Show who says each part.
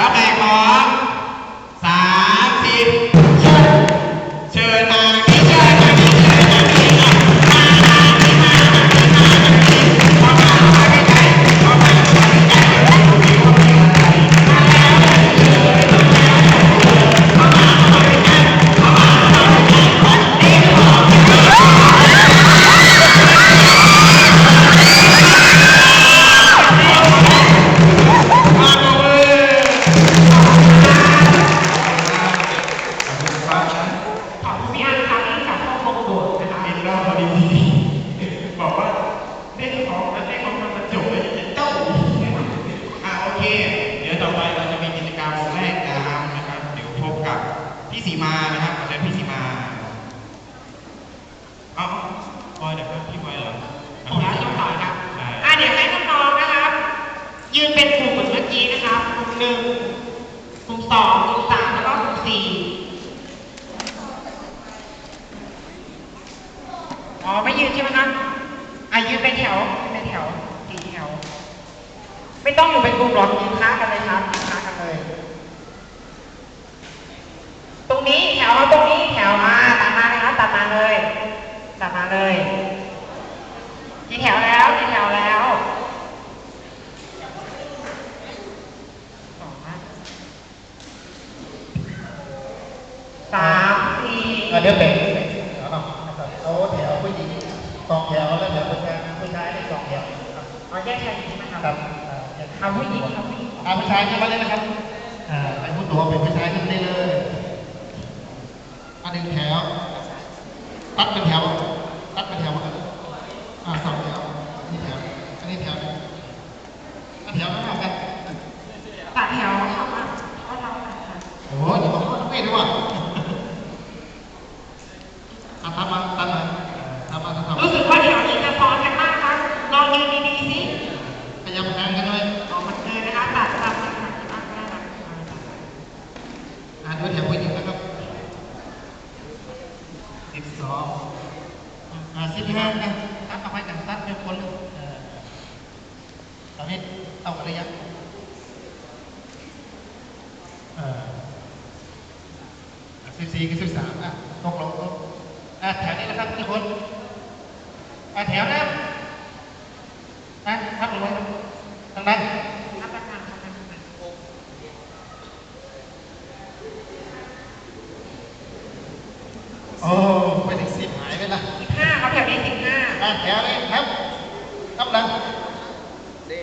Speaker 1: ครับเอกขอ พี่สีมานะครับขอเชิญพี่สีมาเอาบอยเดี๋ยวพี่บอยเหรอ
Speaker 2: ผมรับต้องต่อครับอ่าเดี๋ยวให้น้องนะครับ ยืนเป็นกลุ่มเหมือนเมื่อกี้นะครับกลุ่มหนึ่งกลุ่มสองกลุ่มสามแล้วก็กลุ่มสี่อ๋อไม่ยืนใช่ไหมครับอะยืนเป็นแถวเป็นแถวสี่แถว ไม่ต้องอยู่เป็นกลุ่มหรอกยืนค้ากันเลยครับยืนค้ากันเลย ตัดมาเลยกี่แถวแล้วกี่แถวแล้วสองนะสามสี่
Speaker 3: อะเดี๋ยวแบ่งแบ่งแถวเนาะนะครับเอาแถวผู้หญิงสองแถวแล้วแถวผู้ชายผู้ชายได้สองแถวครับ
Speaker 2: เอาแยกแถวใช่ไหมครับ
Speaker 3: ครับอ่า
Speaker 2: เอาผู้หญิงเอาผู้หญิง
Speaker 3: อ่าผู้ชายขึ้นมาเลยนะครับอ่าเป็นผู้ตัวเป็นผู้ชายขึ้นได้เลยอันหนึ่งแถว ตัดเป็นแถว ตัดเป็นแถวกันอ่าสองแถวอันนี้แถวอันนี้แถวอันแถวนั้นเอากัน
Speaker 2: ตัดแถวเข้ามาเข้าเราตัดค่ะ
Speaker 3: โอ้โหอย่าบอกว่าไม่ได้ว่ะอะตามมาตามมาตามมาตามมา
Speaker 2: รู้สึกว่าแถวนี้จะซ้อนกันมากครับลองยืนดีๆสิ
Speaker 3: พยายามห่างกันหน่อย
Speaker 2: ออกมาเจอนะคะตัดตัดตัดตัดตัดตัดตัด
Speaker 3: อ่านด้วยแถวผู้หญิงนะครับสิบ สิบห้านะตัดเอาไปกันตัดเป็นคนตอนนี้เอากันหรือยังสิบสี่กับสิบสามอะตกลงอะแถวนี้นะครับทุกคนอะแถวนะนะทับลงไว้ทางด
Speaker 2: รับประทานครับรับประทาน
Speaker 3: โอ้ nè đi thấp thấp lên. đi